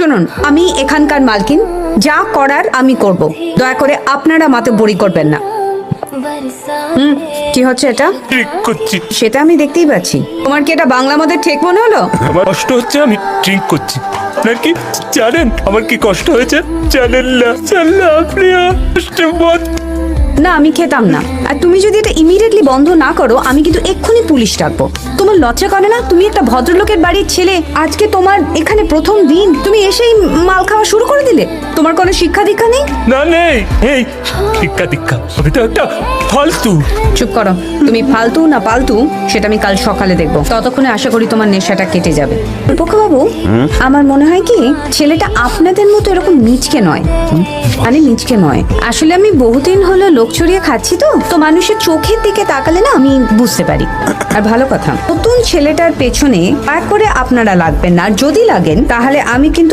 শুনুন আমি এখানকার মালকিন। যা করার আমি করব। দয়া করে আপনারা মাতে বড়ি করবেন না। হুম কি হচ্ছে এটা? ঠিক করছি। সেটা আমি দেখতেই পাচ্ছি। তোমার কি এটা বাংলা মদের ঠেক মনে হলো? আমার কষ্ট হচ্ছে আমি ড্রিঙ্ক করছি। নাকি জানেন? আমার কি কষ্ট হয়েছে? জানেন না জানলে আপনি না আমি খেতাম না। আর তুমি যদি এটা ইমিডিয়েটলি বন্ধ না করো আমি কিন্তু এক্ষুনি পুলিশ ডাকবো। তোমার লজ্জা করে না? তুমি একটা ভদ্রলোকের বাড়ির ছেলে। আজকে তোমার এখানে প্রথম দিন। তুমি এসেই মাল খাওয়া শুরু করে দিলে। তোমার কোনো শিক্ষা দীক্ষা নেই? না, নেই। এই, শিক্ষা দীক্ষা। আমি তো একটা ফালতু। চুপ করো। তুমি ফালতু না পালতু সেটা আমি কাল সকালে দেখব। ততক্ষণে আশা করি তোমার নেশাটা কেটে যাবে। বাবু আমার মনে হয় কি ছেলেটা আপনাদের মতো এরকম নিচকে নয়। মানে নিচকে নয়। আসলে আমি বহুদিন হলো লোক চড়িয়ে খাচ্ছি তো তো মানুষের চোখের দিকে তাকালে না আমি বুঝতে পারি। আর ভালো কথা নতুন ছেলেটার পেছনে এক করে আপনারা লাগবেন না। আর যদি লাগেন তাহলে আমি কিন্তু